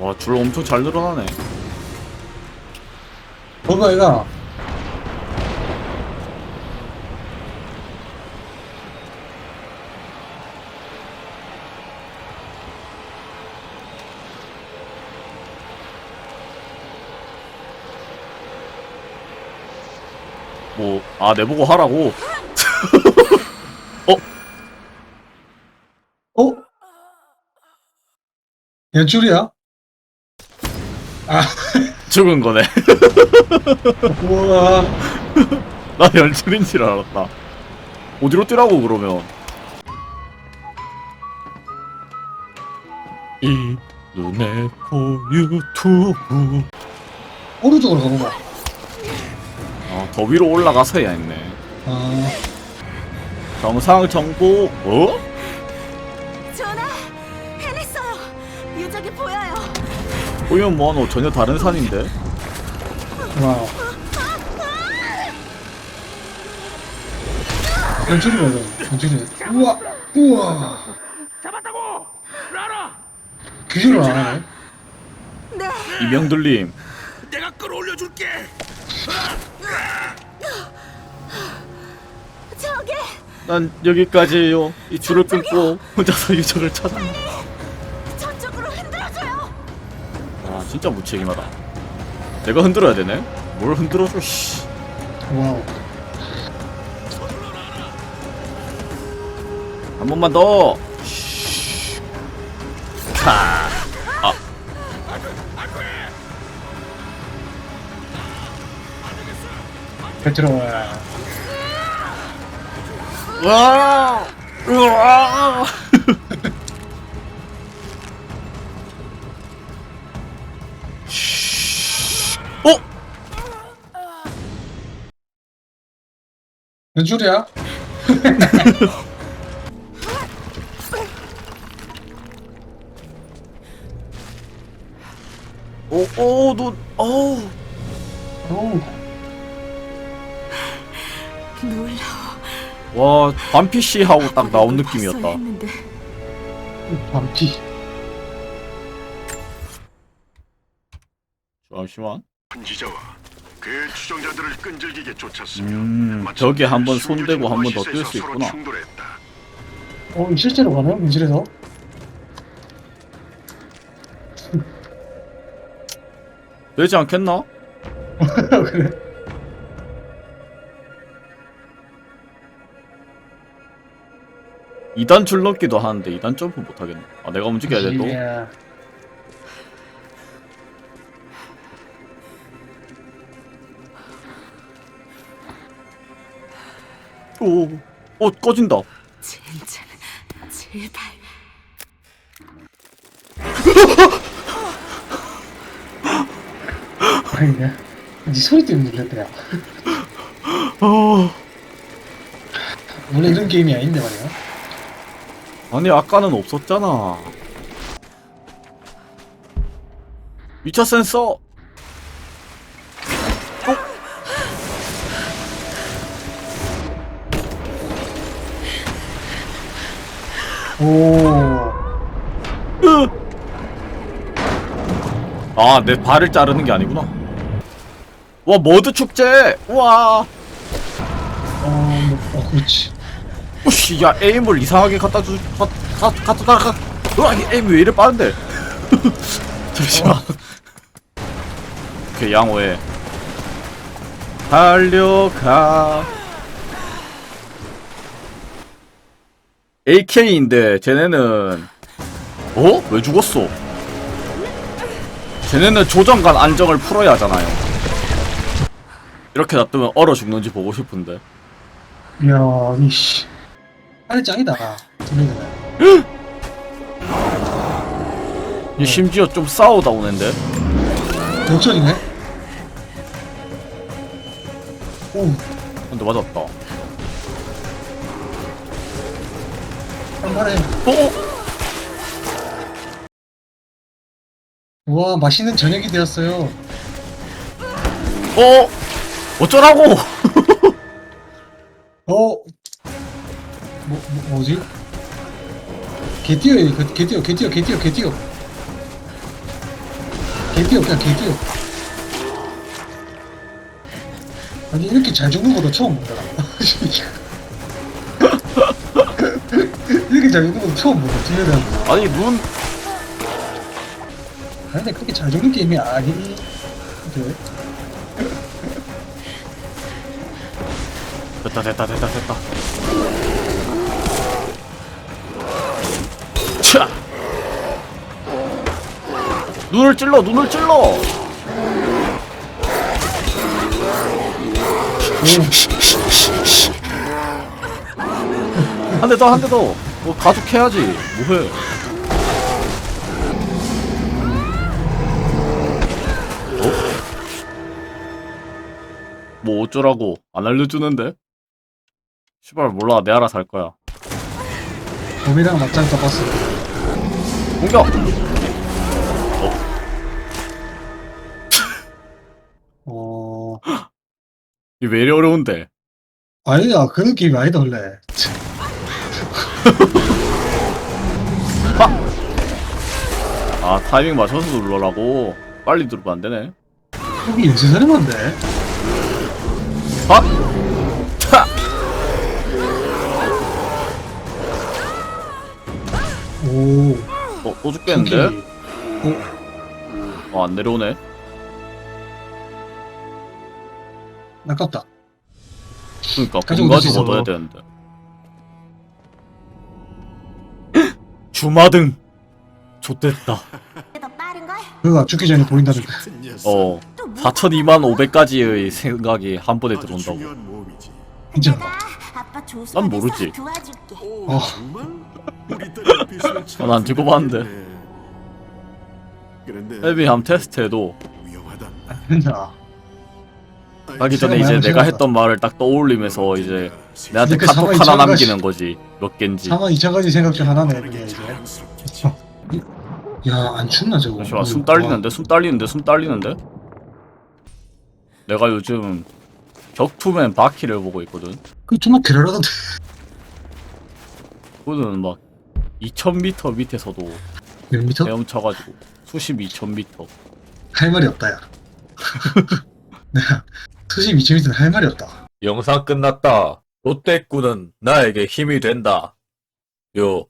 와, 줄 엄청 잘 늘어나네. 뭐가 얘가 뭐, 아, 내보고 하라고? 어? 연출이야? 아 죽은 거네. 우와 나 연출인 줄 알았다. 어디로 뛰라고, 그러면? 이 눈에 코 유튜브. 오른쪽으로 가보자 아, 더 위로 올라가서 해야 했네. 아 정상 정보, 어? 전하, 해냈어요. 유적이 보여요. 보면 뭐하노 전혀 다른 산인데? 와우 연출이야 이거 연출이 우와 우와 잡았다고! 라라! 규제를 안 하네 네, 이명들님, 내가 끌어올려줄게! 저기 난 여기까지예요. 이 줄을 끊고 혼자서 유적을 찾아. 진짜 무책임하다. 내가 흔들어야 되네? 뭘 흔들어줘, 씨. 와우 한 번만 더. 씨. 카. 아, 배틀어 와! 으아! 연출이야? 오, 오, 너, 어우. 어우 놀라워. 와, 반피씨 하고 딱 나온 느낌이었다. 했는데. 반피 잠시만. 분지자와 그 추종자들을 끈질기게 쫓았으며 음, 마침 벽에 한번 수용유진 손대고 한번더뛸 오아시스에서 수 서로 있구나. 충돌했다. 어 실제로 가나요? 현실에서? 되지 않겠나? 그래 이단 줄넘기도 하는데 이단 점프 못 하겠네. 아, 내가 움직여야 돼 또. 예. 오, 어 꺼진다. 젠장, 제발. 아니네 네 소리 때문에 놀랬다 야 어. 원래 이런 게임이 아닌데 말이야 아니 아까는 없었잖아. 2차 센서. 오 아, 내 발을 자르는 게 아니구나. 와, 머드 축제. 와. 어, 뭐, 어 그렇지 오씨, 야 에임을 이상하게 갖다 주, 가, 가, 갖다 가. 와, 이 에임 왜 이래 빠른데? 잠시만. 오케이, 양호해. 달려가. AK인데 쟤네는 어? 왜 죽었어? 쟤네는 조정간 안정을 풀어야 하잖아요. 이렇게 놔두면 얼어 죽는지 보고 싶은데. 이야 이씨 아니 짱이다 들리네 이 심지어 좀 싸우다 오는데. 역전이네 오 근데 맞았다. 한번에 어? 와 맛있는 저녁이 되었어요 어? 어쩌라고? 어? 뭐, 뭐 뭐지? 개 뛰어 개 뛰어 개 뛰어 개 뛰어 개 뛰어 개 뛰어 그냥 개 뛰어 아니 이렇게 잘 죽는 것도 처음 본다 이렇게 잘 죽는 것도 처음 본다 딜레다 아니 눈 아니 근데 그렇게 잘 죽는 게임이 아니 네. 됐다 됐다 됐다 됐다. 차! 눈을 찔러 눈을 찔러! 한 대 더 한 대더 뭐 가속해야지. 뭐해. 어? 뭐 어쩌라고. 안 알려주는데? 시발 몰라. 내 알아서 할 거야. 봄이랑 맞짱 떠봤어. 공격! 어. 이게 왜 이리 어려운데? 아니다 그 느낌이 아니다 원래 아 타이밍 맞춰서 눌러라고 빨리 누르면 안 되네 여기 연쇄살인 건데 아! 차! 오 어, 또 죽겠는데? 오 어, 안 내려오네 아깝다 그니까 가지고 공 있어. 가지고 얻어야 되는데 주마등 좆됐다 더 빠른 걸? 그가 죽기 전에 보인다던데 어또 뭐? 4,2만 500가지의 생각이 한 번에 들어온다고 중요한 몸이지. 인정 내가 아빠 조수 난 모르지. 도와줄게. 오, 어. 정말? 우리 딸 앞에 있으면 참 어, 난 듣고 봤는데. 좋겠네. 그런데 헬비 함 테스트해도 위험하다. 가기 전에 이제 내가 했던 말을 딱 떠올리면서 이제 내한테 카톡 하나 남기는 거지 몇 갠지. 4만 2천 가지 생각 중 하나네 그게 이제. 야안 춥나 저거? 잠시만 숨 딸리는데? 숨 딸리는데? 숨 딸리는데? 내가 요즘 격투맨 바퀴를 보고 있거든. 그 존나 괴랄하던데. 그거는 막 2000m 밑에서도 몇 미터? 헤엄쳐가지고 수십 2000m 할 말이 없다 야. 내가 수십 2천 미터는 할 말이 없다. 영상 끝났다. 롯데꾼은 나에게 힘이 된다. 요.